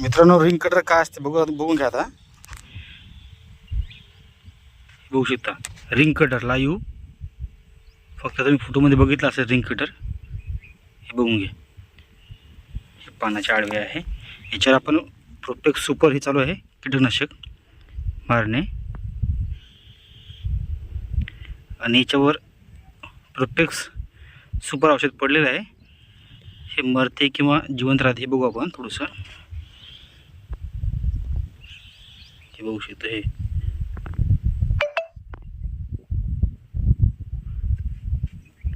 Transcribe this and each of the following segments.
मित्रांनो ring cutter काय असते बघू बघून घ्या आता. बघू शकता. रिंग कटर लाईव्ह फक्त तुम्ही फोटोमध्ये बघितलं असेल रिंग कटर हे बघून घे हे पानाच्या आडवे आहे. याच्यावर आपण प्रोटेक्ट सुपर हे चालू आहे. कीटकनाशक मारणे. आणि याच्यावर प्रोटेक्स सुपर औषध पडलेलं आहे. हे मरते किंवा जिवंत राहते हे बघू आपण थोडंसं. हे बघू शकतो हे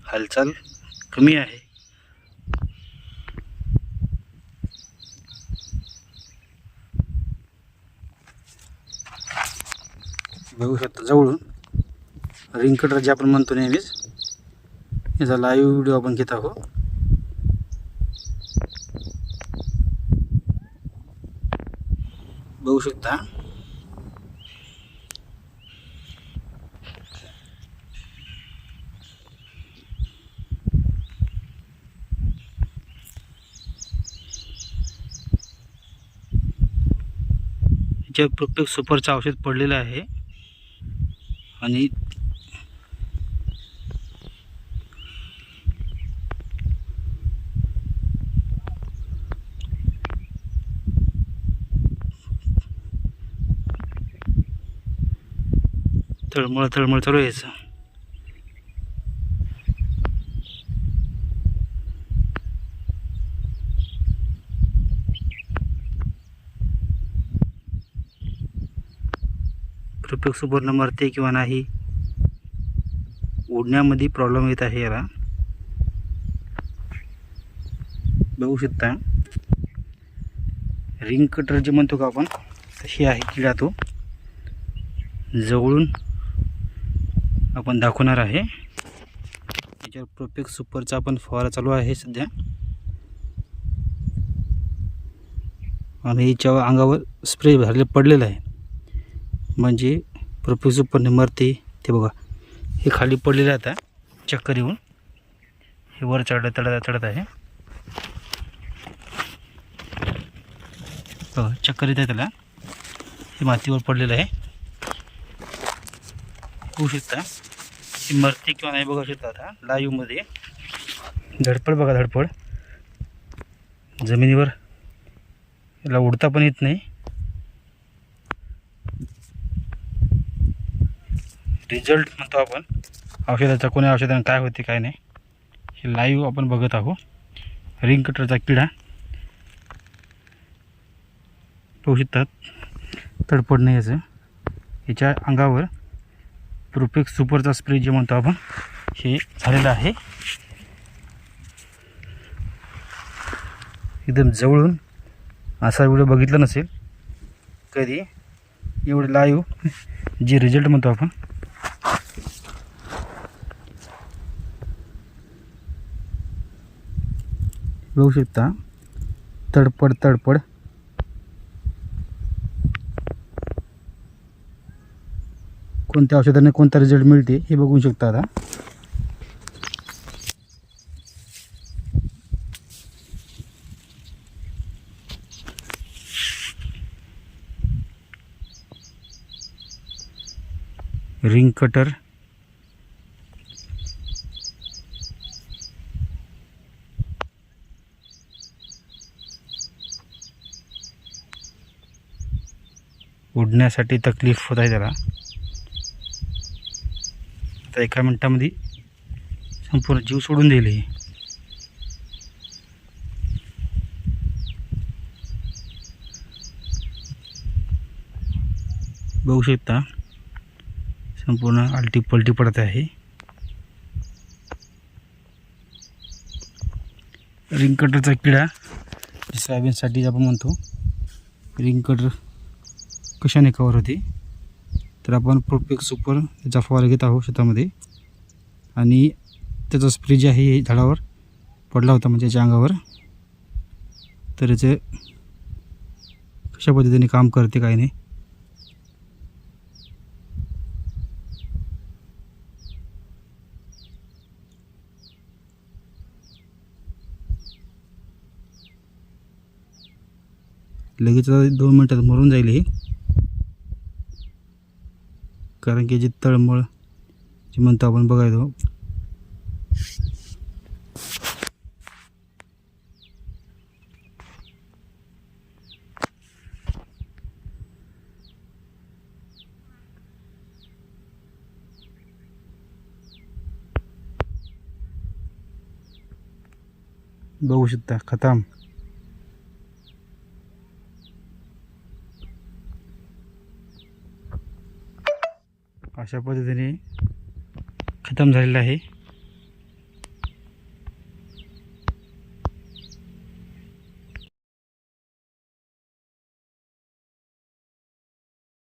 हालचाल कमी आहे. बघू शकता जवळून. रिंग कटर जे आपण म्हणतो नेहमीच याचा लाईव्ह व्हिडिओ आपण घेत आहोत. बघू शकता. याच्या प्रत्येक सुपरचं औषध पडलेलं आहे. आणि तळमळ तळमळ चालू यायचं याचं प्रत्येक मरते किंवा नाही उडण्यामध्ये प्रॉब्लेम येत आहे याला बघू शकता रिंग कटर जे म्हणतो का आपण तशी आहे किडा तो. जवळून आपण दाखवणार आहे. याच्यावर प्रोपेक सुपरचा आपण फवारा चालू आहे सध्या. आणि याच्या अंगावर स्प्रे भरले पडलेला आहे. म्हणजे प्रत्येक सुपरने मरते. ते बघा. हे खाली पडलेलं आहे आता. चक्कर येऊन. हे वर चढत चढत चढत आहे. बघा चक्कर येत आहे त्याला. हे मातीवर पडलेलं आहे. होऊ शकता. ही मरते किंवा नाही बघू शकता आता. लाईव्हमध्ये. धडपड बघा धडपड. जमिनीवर. याला उडता पण येत नाही. रिझल्ट म्हणतो आपण. औषधाचा कोण्या औषधाने काय होते काय नाही. हे लाईव्ह आपण बघत आहोत. रिंग कटरचा किडा. पाहू शकतात तडपड नाही याचं. याच्या अंगावर प्रोपेक्स सुपरचा स्प्रे जे म्हणतो आपण हे झालेलं आहे. एकदम जवळून असा व्हिडिओ बघितला नसेल कधी. एवढं लाईव्ह जे रिझल्ट म्हणतो आपण बघू शकता. तडपड तडपड. कोणत्या औषधाने कोणता रिझल्ट मिळते हे बघू शकता आता. Ring cutter. उडण्यासाठी तकलीफ होत आहे त्याला आता एका मिनटामध्ये संपूर्ण जीव सोडून दिले हे. बघू शकता संपूर्ण आलटी पलटी पडत आहे. रिंग कटरचा किडा सोयाबीनसाठी आपण म्हणतो. रिंग कटर कशाने कवर होते? तर आपण प्रोपेक सुपर याचा फवारा घेत आहोत शेतामध्ये. आणि त्याचा स्प्रे जे आहे हे झाडावर पडला होता म्हणजे याच्या अंगावर. तर याचे कशा पद्धतीने काम करते काय नाही. लगेच दोन मिनटात मरून जाईल हे. कारण की जे तळमळ जे म्हणतो आपण बघायचो बघू शकता खताम अशा पद्धतीने खतम झालेलं आहे.